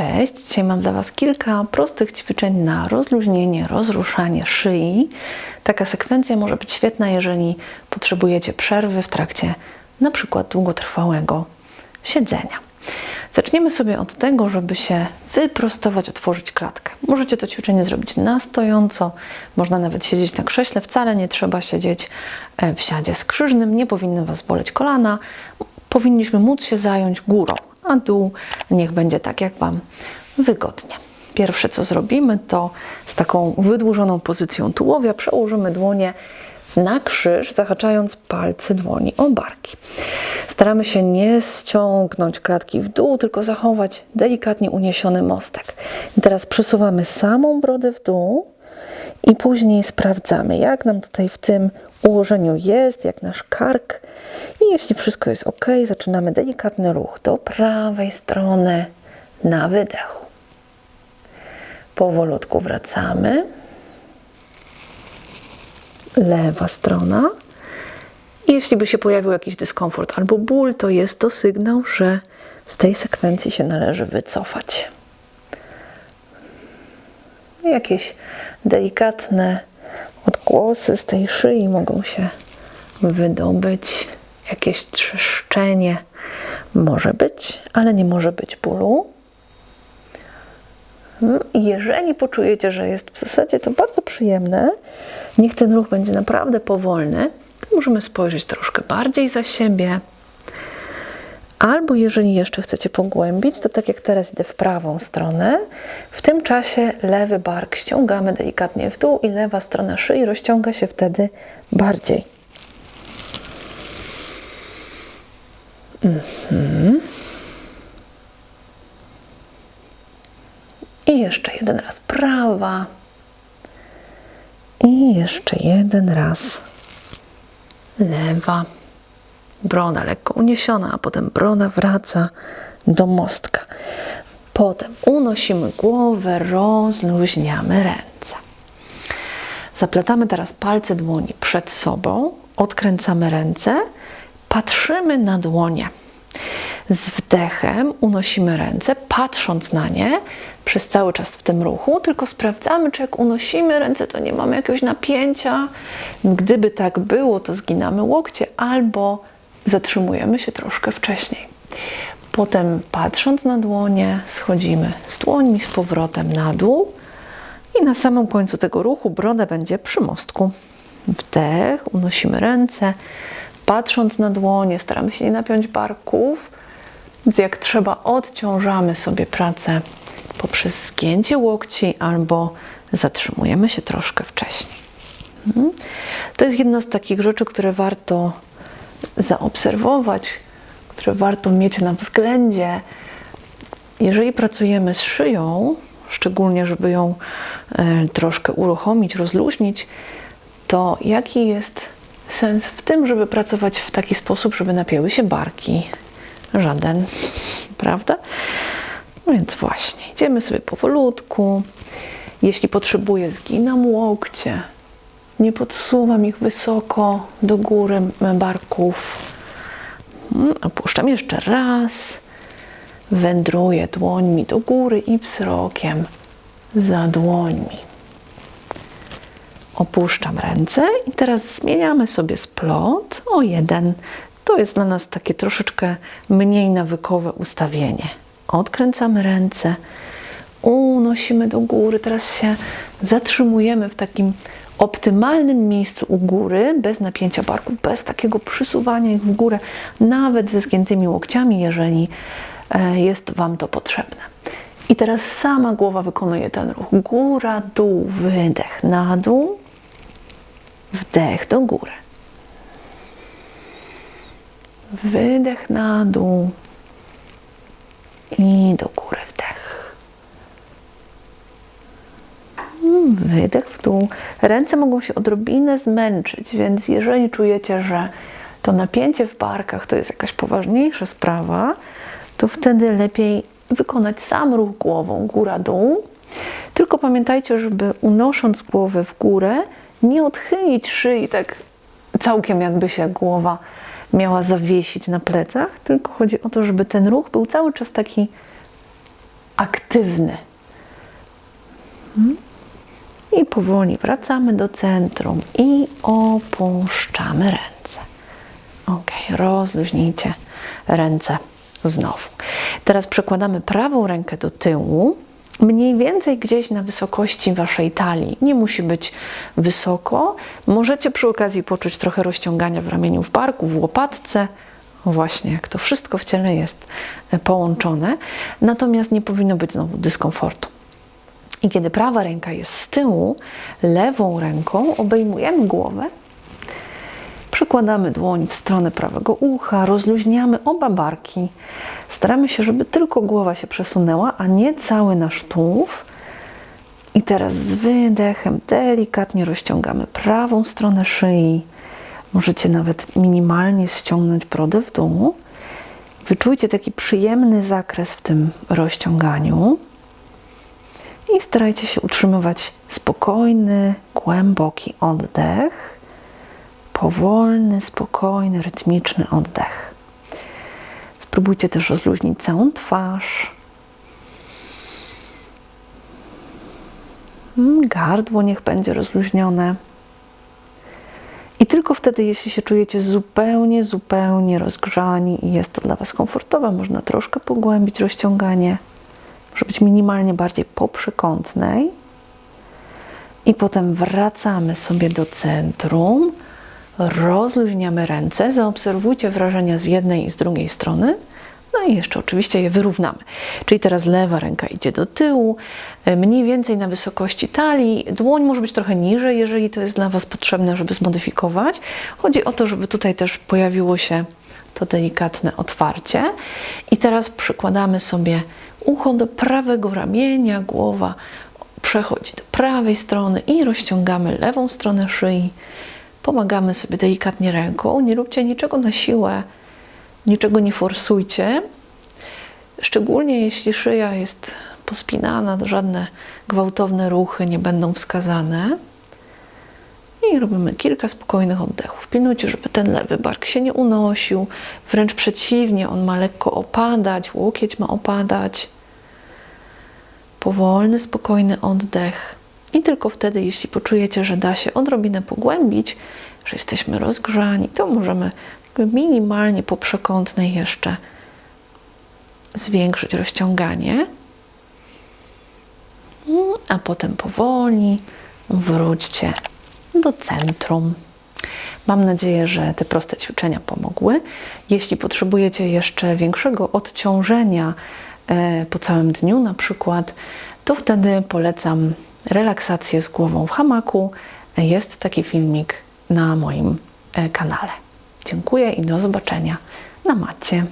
Cześć, dzisiaj mam dla Was kilka prostych ćwiczeń na rozluźnienie, rozruszanie szyi. Taka sekwencja może być świetna, jeżeli potrzebujecie przerwy w trakcie na przykład długotrwałego siedzenia. Zaczniemy sobie od tego, żeby się wyprostować, otworzyć klatkę. Możecie to ćwiczenie zrobić na stojąco, można nawet siedzieć na krześle, wcale nie trzeba siedzieć e, w siadzie skrzyżnym, nie powinny Was boleć kolana. Powinniśmy móc się zająć górą, a dół niech będzie tak, jak Wam wygodnie. Pierwsze, co zrobimy, to z taką wydłużoną pozycją tułowia przełożymy dłonie na krzyż, zahaczając palce dłoni o barki. Staramy się nie ściągnąć klatki w dół, tylko zachować delikatnie uniesiony mostek. I teraz przesuwamy samą brodę w dół i później sprawdzamy, jak nam tutaj w tym ułożeniu jest, jak nasz kark. I jeśli wszystko jest ok, zaczynamy delikatny ruch do prawej strony na wydechu. Powolutku wracamy lewa strona. Jeśli by się pojawił jakiś dyskomfort albo ból, to jest to sygnał, że z tej sekwencji się należy wycofać. Jakieś delikatne odgłosy z tej szyi mogą się wydobyć, jakieś trzeszczenie może być, ale nie może być bólu. Jeżeli poczujecie, że jest w zasadzie to bardzo przyjemne, niech ten ruch będzie naprawdę powolny, to możemy spojrzeć troszkę bardziej za siebie. Albo jeżeli jeszcze chcecie pogłębić, to tak jak teraz idę w prawą stronę, w tym czasie lewy bark ściągamy delikatnie w dół i lewa strona szyi rozciąga się wtedy bardziej. Mhm. I jeszcze jeden raz prawa. I jeszcze jeden raz lewa. Broda lekko uniesiona, a potem broda wraca do mostka. Potem unosimy głowę, rozluźniamy ręce. Zaplatamy teraz palce dłoni przed sobą, odkręcamy ręce, patrzymy na dłonie. Z wdechem unosimy ręce, patrząc na nie przez cały czas w tym ruchu, tylko sprawdzamy, czy jak unosimy ręce, to nie mamy jakiegoś napięcia. Gdyby tak było, to zginamy łokcie albo zatrzymujemy się troszkę wcześniej. Potem patrząc na dłonie, schodzimy z dłońmi z powrotem na dół i na samym końcu tego ruchu broda będzie przy mostku. Wdech, unosimy ręce, patrząc na dłonie, staramy się nie napiąć barków, więc jak trzeba, odciążamy sobie pracę poprzez zgięcie łokci albo zatrzymujemy się troszkę wcześniej. Mhm. To jest jedna z takich rzeczy, które warto zaobserwować, które warto mieć na względzie. Jeżeli pracujemy z szyją, szczególnie żeby ją e, troszkę uruchomić, rozluźnić, to jaki jest sens w tym, żeby pracować w taki sposób, żeby napięły się barki? Żaden, prawda? No więc właśnie, idziemy sobie powolutku. Jeśli potrzebuję, zginam łokcie. Nie podsuwam ich wysoko do góry barków. Hmm, opuszczam jeszcze raz. Wędruję dłońmi do góry i wzrokiem za dłońmi. Opuszczam ręce i teraz zmieniamy sobie splot o jeden. To jest dla nas takie troszeczkę mniej nawykowe ustawienie. Odkręcamy ręce, unosimy do góry. Teraz się zatrzymujemy w takim optymalnym miejscu u góry, bez napięcia barku, bez takiego przysuwania ich w górę, nawet ze zgiętymi łokciami, jeżeli e, jest Wam to potrzebne. I teraz sama głowa wykonuje ten ruch. Góra, dół, wydech na dół, wdech do góry. Wydech na dół i do góry wdech. Wydech w dół. Ręce mogą się odrobinę zmęczyć, więc jeżeli czujecie, że to napięcie w barkach to jest jakaś poważniejsza sprawa, to wtedy lepiej wykonać sam ruch głową góra-dół. Tylko pamiętajcie, żeby unosząc głowę w górę, nie odchylić szyi tak całkiem jakby się głowa miała zawiesić na plecach, tylko chodzi o to, żeby ten ruch był cały czas taki aktywny. I powoli wracamy do centrum i opuszczamy ręce. Ok, rozluźnijcie ręce znowu. Teraz przekładamy prawą rękę do tyłu, mniej więcej gdzieś na wysokości waszej talii. Nie musi być wysoko. Możecie przy okazji poczuć trochę rozciągania w ramieniu, w barku, w łopatce. Właśnie, jak to wszystko w ciele jest połączone. Natomiast nie powinno być znowu dyskomfortu. I kiedy prawa ręka jest z tyłu, lewą ręką obejmujemy głowę, przykładamy dłoń w stronę prawego ucha, rozluźniamy oba barki. Staramy się, żeby tylko głowa się przesunęła, a nie cały nasz tułów. I teraz z wydechem delikatnie rozciągamy prawą stronę szyi. Możecie nawet minimalnie ściągnąć brodę w dół. Wyczujcie taki przyjemny zakres w tym rozciąganiu i starajcie się utrzymywać spokojny, głęboki oddech, powolny, spokojny, rytmiczny oddech. Spróbujcie też rozluźnić całą twarz. Mm, Gardło niech będzie rozluźnione. I tylko wtedy, jeśli się czujecie zupełnie, zupełnie rozgrzani i jest to dla Was komfortowe, można troszkę pogłębić rozciąganie. Może być minimalnie bardziej poprzekątnej. I potem wracamy sobie do centrum, rozluźniamy ręce, zaobserwujcie wrażenia z jednej i z drugiej strony. No i jeszcze oczywiście je wyrównamy. Czyli teraz lewa ręka idzie do tyłu, e, mniej więcej na wysokości talii. Dłoń może być trochę niżej, jeżeli to jest dla Was potrzebne, żeby zmodyfikować. Chodzi o to, żeby tutaj też pojawiło się to delikatne otwarcie. I teraz przykładamy sobie ucho do prawego ramienia, głowa przechodzi do prawej strony i rozciągamy lewą stronę szyi. Pomagamy sobie delikatnie ręką. Nie róbcie niczego na siłę, niczego nie forsujcie. Szczególnie jeśli szyja jest pospinana, to żadne gwałtowne ruchy nie będą wskazane. I robimy kilka spokojnych oddechów. Pilnujcie, żeby ten lewy bark się nie unosił. Wręcz przeciwnie, on ma lekko opadać, łokieć ma opadać. Powolny, spokojny oddech. I tylko wtedy, jeśli poczujecie, że da się odrobinę pogłębić, że jesteśmy rozgrzani, to możemy minimalnie po przekątnej jeszcze zwiększyć rozciąganie. A potem powoli wróćcie do centrum. Mam nadzieję, że te proste ćwiczenia pomogły. Jeśli potrzebujecie jeszcze większego odciążenia e, po całym dniu, na przykład, to wtedy polecam relaksację z głową w hamaku. Jest taki filmik na moim e, kanale. Dziękuję i do zobaczenia na macie.